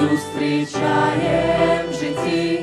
зустрічаєм в житті,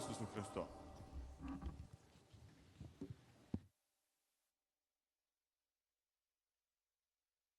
Jezusu Christo.